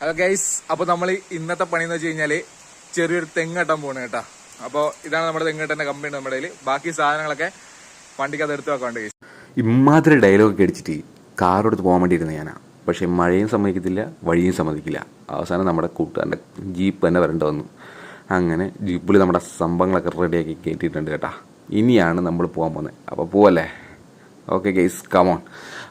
Hello guys അപ്പൊ നമ്മൾ ഇന്നത്തെ പണി എന്ന് വെച്ച് കഴിഞ്ഞാൽ ചെറിയൊരു തെങ്ങട്ടം പോണ് കേട്ടാ. അപ്പൊ ഇതാണ് നമ്മുടെ തെങ്ങട്ടന്റെ കമ്പനി നമ്മുടെ കയ്യിൽ ബാക്കി സാധനങ്ങളൊക്കെ വണ്ടിക്ക് അത് എടുത്തു വെക്കാണ്ട് ഗൈസ് ഇമാതിരി ഡയലോഗ് അടിച്ചിട്ട് കാറെടുത്ത് പോകാൻ വേണ്ടിയിരുന്ന ഞാനാ. പക്ഷെ മഴയും സമ്മതിക്കത്തില്ല വഴിയും സമ്മതിക്കില്ല. അവസാനം നമ്മുടെ കൂട്ടുകാരന്റെ ജീപ്പ് തന്നെ വരേണ്ട വന്നു. അങ്ങനെ ജീപ്പിൽ നമ്മുടെ സംഭവങ്ങളൊക്കെ റെഡിയാക്കി കയറ്റിയിട്ടുണ്ട് കേട്ടാ. ഇനിയാണ് നമ്മൾ പോകാൻ പോകുന്നത്. അപ്പോൾ പോവല്ലേ? ഓക്കെ ഗെയ്സ് കമോൺ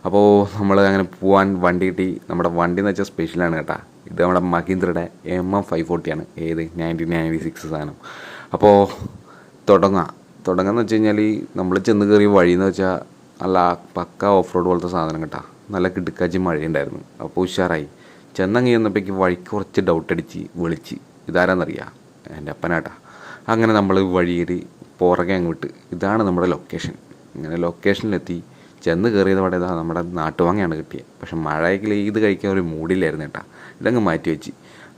അപ്പോൾ നമ്മൾ അങ്ങനെ പോകാൻ വണ്ടി കിട്ടി. നമ്മുടെ വണ്ടി എന്ന് വെച്ചാൽ സ്പെഷ്യലാണ് കേട്ടോ. ഇത് നമ്മുടെ മഹീന്ദ്രയുടെ എം എം ഫൈവ് ഫോർട്ടിയാണ് ഏത്? നയന്റീൻ നയന്റി സിക്സ് സാധനം. അപ്പോൾ തുടങ്ങാം. തുടങ്ങാന്ന് വെച്ച് കഴിഞ്ഞാൽ നമ്മൾ ചെന്ന് കയറിയ എന്ന് വെച്ചാൽ നല്ല പക്ക ഓഫ് റോഡ് പോലത്തെ സാധനം കേട്ടാ. നല്ല കിടുക്കാച്ചി മഴയുണ്ടായിരുന്നു. അപ്പോൾ ഉഷാറായി. ചെന്നങ്ങി ചെന്നപ്പോഴേക്ക് വഴിക്ക് കുറച്ച് ഡൗട്ട് അടിച്ച് വിളിച്ച്. ഇതാരാന്നറിയാം? എന്റെ അപ്പനാട്ടാ അങ്ങനെ നമ്മൾ വഴിയിൽ പുറകെ അങ്ങ് വിട്ട്. ഇതാണ് നമ്മുടെ ലൊക്കേഷൻ ഇങ്ങനെ ലൊക്കേഷനിലെത്തി ചെന്ന് കയറിയത് ഇതാ നമ്മുടെ നാട്ടുവാങ്ങയാണ് കിട്ടിയത് പക്ഷെ മഴയെങ്കിൽ ഇത് കഴിക്കാൻ ഒരു മൂഡിലായിരുന്നു കേട്ടോ. ഇതങ്ങ് മാറ്റി വെച്ച്.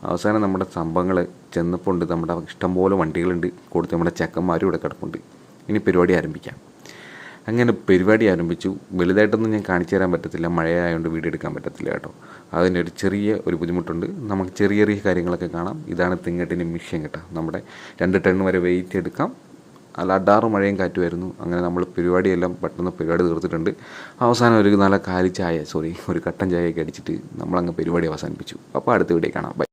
അവസാനം നമ്മുടെ സംഭവങ്ങൾ ചെന്നപ്പോൾ ഉണ്ട് നമ്മുടെ ഇഷ്ടംപോലെ വണ്ടികളുണ്ട്. കൊടുത്ത് നമ്മുടെ ചെക്കന്മാരും ഇവിടെ കിടപ്പുണ്ട്. ഇനി പരിപാടി ആരംഭിക്കാം. അങ്ങനെ പരിപാടി ആരംഭിച്ചു. വലുതായിട്ടൊന്നും ഞാൻ കാണിച്ചു തരാൻ പറ്റത്തില്ല. മഴയായതുകൊണ്ട് വീഡിയോ എടുക്കാൻ പറ്റത്തില്ല കേട്ടോ. അതിന്റെ ഒരു ചെറിയ ഒരു ബുദ്ധിമുട്ടുണ്ട്. നമുക്ക് ചെറിയ ചെറിയ കാര്യങ്ങളൊക്കെ കാണാം. ഇതാണ് തിങ്ങട്ടിന്റെ മിഷ്യൻ കേട്ടോ. നമ്മുടെ രണ്ട് ടൺ വരെ വെയിറ്റ് എടുക്കാം. അല്ല അടാറ് മഴയും കാറ്റുമായിരുന്നു. അങ്ങനെ നമ്മൾ പരിപാടിയെല്ലാം പെട്ടെന്ന് പരിപാടി തീർത്തിട്ടുണ്ട്. അവസാനം ഒരു നല്ല കാലി ചായ സോറി ഒരു കട്ടൻ ചായയൊക്കെ അടിച്ചിട്ട് നമ്മളങ്ങ് പരിപാടി അവസാനിപ്പിച്ചു. അപ്പോൾ അടുത്ത വീഡിയോ കാണാം. ബൈ